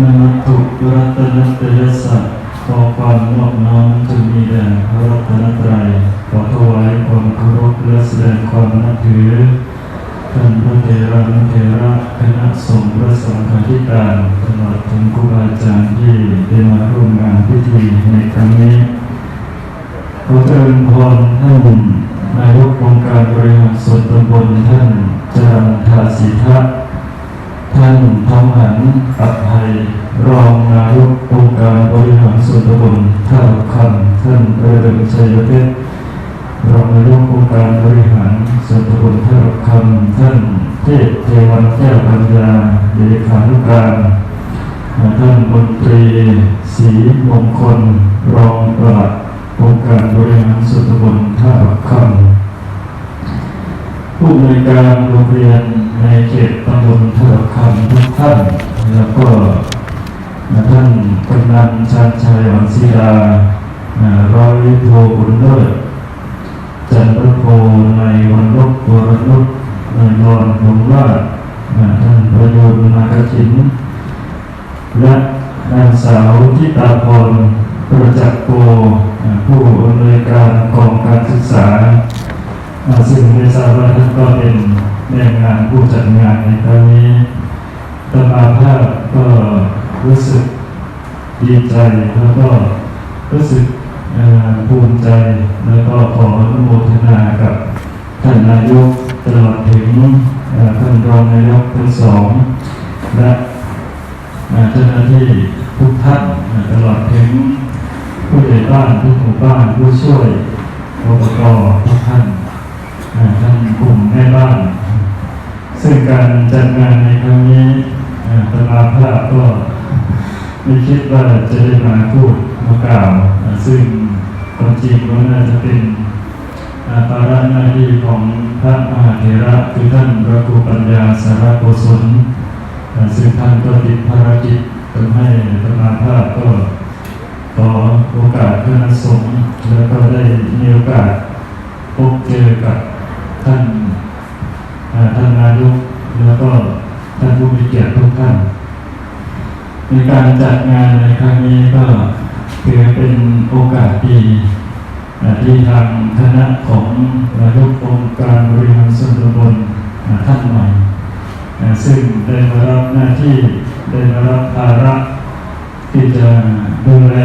นมัตถุรัตนตยสัตขอความนอบน้อมจงมีแด่พระรัตนตรัยขอถวายความเคารพและแสดงความนับถือท่านพระเถระนุเถระคณะสงฆ์พระสังฆาธิการตลอดถึงครูบาอาจารย์ที่ได้มาร่วมงานพิธีในครั้งนี้ขอเจริญพรท่านนายกองค์การบริหารส่วนตำบลท่านจรัญทาสีทะ ท่านทองหันปักไทยรองนายกองค์การบริหารส่วนตำบลท่าคำท่านประเดิมชัยเพชรรองนายกองค์การบริหารส่วนตำบลท่าคำท่านเทพเทวันแก้วปัญญาเลขานุการท่านมนตรีศรีมงคล รองปลัดองค์การบริหารส่วนตำบลท่าบักคำผู้อำนวยการโรงเรียน ในเขตตำบลท่าบักคำทุกท่าน แล้วก็ท่านกำนันชาญชัยหวังศิลาร้อยโทบุญเลิศจันทโพในวันรบวรนุชในนอนหงว่าท่านประยุทธ์นากชิน และนางสาวทิตาพรประจักษ์โกผู้อำนวยการกองการศึกษาอาซึ่งไม่ทราบว่าท่านก็เป็น แม่งานผู้จัดงานในครั้งนี้ตมาภาพก็รู้สึกดีใจแล้วก็รู้สึกภูมิใจแล้วก็ขออนุโมทนากับท่านนายกตลอดถึงท่านรองนายกทั้งสองและเจ้าหน้าที่ทุกท่านตลอดถึงผู้ใหญ่บ้านทุกหมู่บ้านผู้ช่วยอบตทุกท่านท่านกลุ่มแม่บ้าน ซึ่งการจัดงานในครั้งนี้ตมาภาพก็ไม่คิดว่าจะได้มาพูดมากล่าว ซึ่งความจริงก็น่าจะเป็นภาระหน้าที่ของพระมหาเถระคือท่านพระครูปัญญาสารโกศลซึ่งท่านก็ติดภารกิจทำให้ธรรมาภาพก็ขอโอกาสคณะสงฆ์แล้วก็ได้มีโอกาสพบเจอกับท่าน ท่านนายกแล้วก็ท่านผู้มีเกียรติทุกท่าน ในการจัดงานในครั้งนี้ก็ถือเป็นโอกาสดีที่ทางคณะของนายกองค์การบริหารส่วนตำบลท่านใหม่ ซึ่งได้มารับหน้าที่ได้มารับภาระที่จะดูแล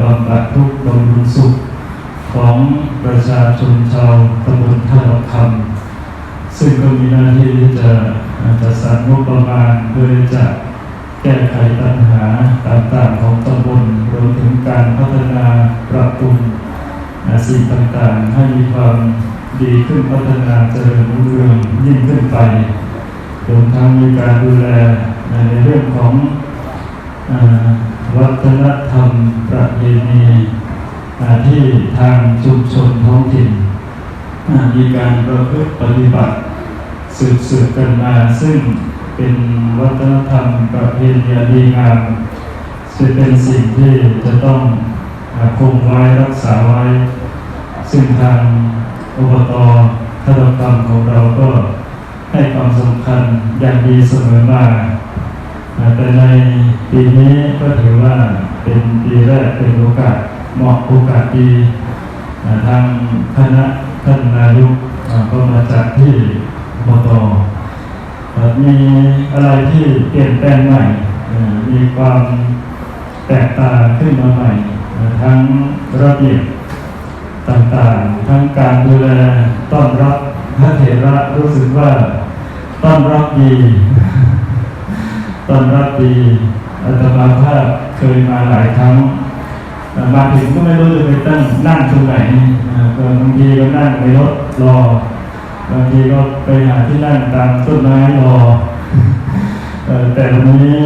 บำบัดทุกข์บำรุงสุขของประชาชนชาวตำบลท่าละคำ ซึ่งก็มีหน้าที่ที่จะจัดสรรงบประมาณเพื่อจะแก้ไขปัญหาต่างๆของตำบลรวมถึงการพัฒนาปรับปรุงสิ่งต่างๆ ให้มีความดีขึ้นพัฒนาเจริญรุ่งเรืองยิ่งขึ้นไปรวมทั้งมีการดูแลในเรื่องของอวัฒนธรรมประเพณีที่ทางชุมชนท้องถิ่น มีการประพฤติปฏิบัติสืบสืบกันมาซึ่งเป็นวัฒนธรรมประเพณีดีงามซึ่งเป็นสิ่งที่จะต้องคงไว้รักษาไว้ ซึ่งทางอบตทัตกรรมของเราก็ให้ความสำคัญอย่างดีเสมอมาแต่ในปีนี้ก็ถือว่าเป็นปีแรกเป็นโอกาสเหมาะโอกาสดี ทางคณะท่านนายกก็มาจากที่มตอ่ามีอะไรที่เปลี่ยนแปลงใหม่ มีความแตกต่างขึ้นมาใหม่ ทั้งระเบียบต่างๆ ทั้งการดูแลต้อนรับพระเถระรู้สึกว่าต้อนรับดีต้อนรับดีอาตมาภาพเคยมาหลายครั้ง มาถึงก็ไม่รู้จะไปตั้งนั่งตรงไหนบางทีก็นั่งในรถรอบางทีก็ไปหาที่นั่งตามต้นไม้รอแต่วันนี้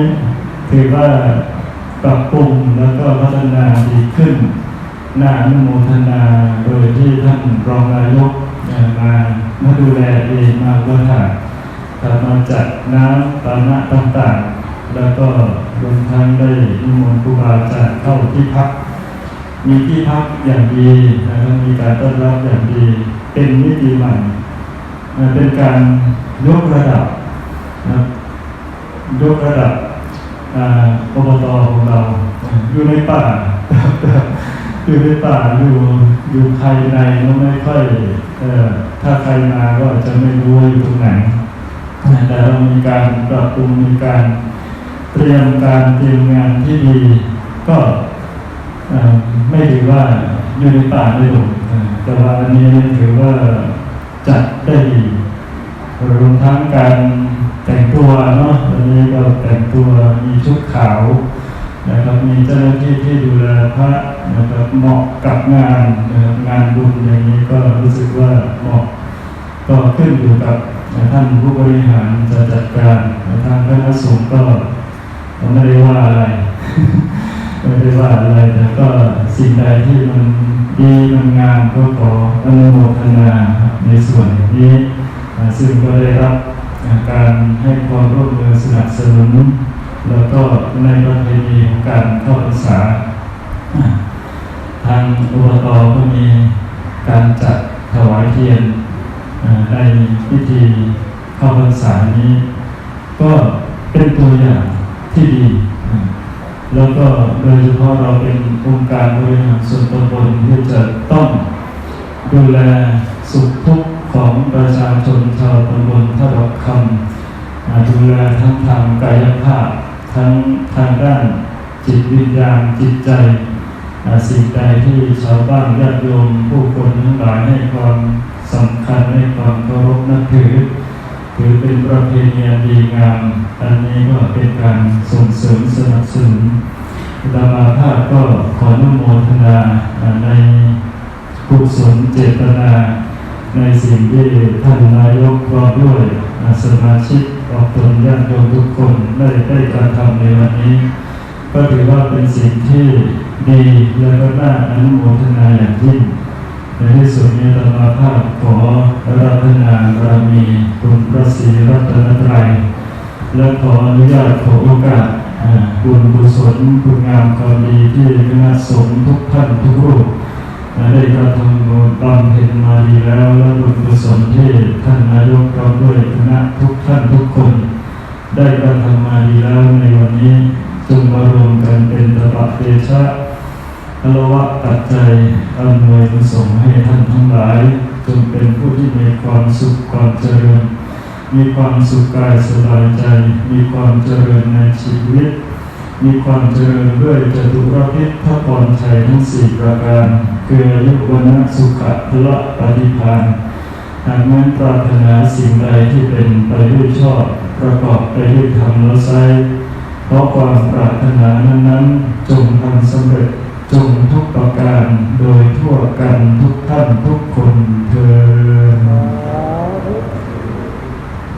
ถือว่าปรับปรุงแล้วก็พัฒนาดีขึ้นน่าอนุโมทนาโดยที่ท่านรองนายกมามาดูแลเองมาเพื่อถ่ายมาจัดน้ำปานะต่างๆ แล้วก็รวมทั้งได้นิมนต์ครูบาอาจารย์เข้าที่พัก มีที่พักอย่างดีนะครับมีการต้อนรับอย่างดี เป็นมิติใหม่นะเป็นการยกระดับนะครับยกระดับอ่าอบตของเรา อยู่ในป่าอยู่ในป่าอยู่อยู่ภายในก็ไม่ค่อยอถ้าใครมาก็จะไม่รู้ว่าอยู่ตรงไหนแต่เรามีการปรับปรุงมีการเตรียมการเตรียมงานที่ดี ก็ ไม่ถือว่าอยู่ในป่าไม่หลงแต่ว่าอันนี้ถือว่าจัดได้ดีรวมทั้งการแต่งตัวเนาะวันนี้ก็แต่งตัวมีชุดขาวนะครับมีเจ้าหน้าที่ที่ดูแลพระนะครับเหมาะกับงานนะครับงานบุญอย่างนี้ก็รู้สึกว่าเหมาะก็ขึ้นอยู่กับท่านผู้บริหารจะจัดการทางคณะสงฆ์ก็ไม่ได้ว่าอะไร ไม่ได้ว่าอะไรแต่ก็สิ่งใดที่มันดีมันงามก็ขออนุโมทนาในส่วนนี้ ซึ่งก็ได้รับการให้ความร่วมมือสนับสนุนแล้วก็ในประเพณีของการเข้าพรรษา ทางอบตก็มีการจัดถวายเทียนในพิธีเข้าพรรษานี้ ก็เป็นตัวอย่างที่ดี แล้วก็โดยเฉพาะเราเป็นองค์การบริหารส่วนตำบลที่จะต้องดูแลสุขทุกข์ของประชาชนชาวตำบลท่าดอกคำดูแลทั้งทางกายภาพ ทั้งทางด้านจิตวิญญาณจิตใจสิ่งใดที่ชาวบ้านญาติโยมผู้คนทั้งหลายให้ความสำคัญให้ความเคารพนับถือ ถือเป็นประเพณีดีงาม อันนี้ก็เป็นการส่งเสริมสนับสนุนดามาภาพก็ขอนุโมทนาในกุศลเจตนา ในสิ่งที่ท่านนายกพร้อมด้วยสมาชิกออกตนญาติโยมทุกคนได้ได้การทำในวันนี้ ก็ถือว่าเป็นสิ่งที่ดีและก็น่าอนุโมทนาอย่างยิ่ง ในที่สุดนี้ธรรมภาพขอรัตนาบารมีคุณพระศรีรัตนตรัย และขออนุญาตขอโอกาสคุณกุศลคุณงามความดีที่คณะสงฆ์ทุกท่านทุกรูปได้กระทำบุญบำเพ็ญมาดีแล้วและบุญกุศลที่ท่านนายกพร้อมด้วยคณะทุกท่านทุกคน ได้กระทำมาดีแล้วในวันนี้จงมารวมกันเป็นตบะเตชะ พลวะปัจจัยอำนวยกุศลให้ท่านทั้งหลายจงเป็นผู้ที่มีความสุขความเจริญ มีความสุขกายสบายใจ มีความเจริญในชีวิต มีความเจริญด้วยจตุรพิษพระพรชัยทั้งสี่ประการคือยุวันสุขะพละปฏิภาณหากแม้นปรารถนาสิ่งใดที่เป็นไปด้วยชอบประกอบไปด้วยธรรมและไซเพราะความปรารถนานั้นๆจงทำสำเร็จ จงทุกประการโดยทั่วกันทุกท่านทุกคนเธอ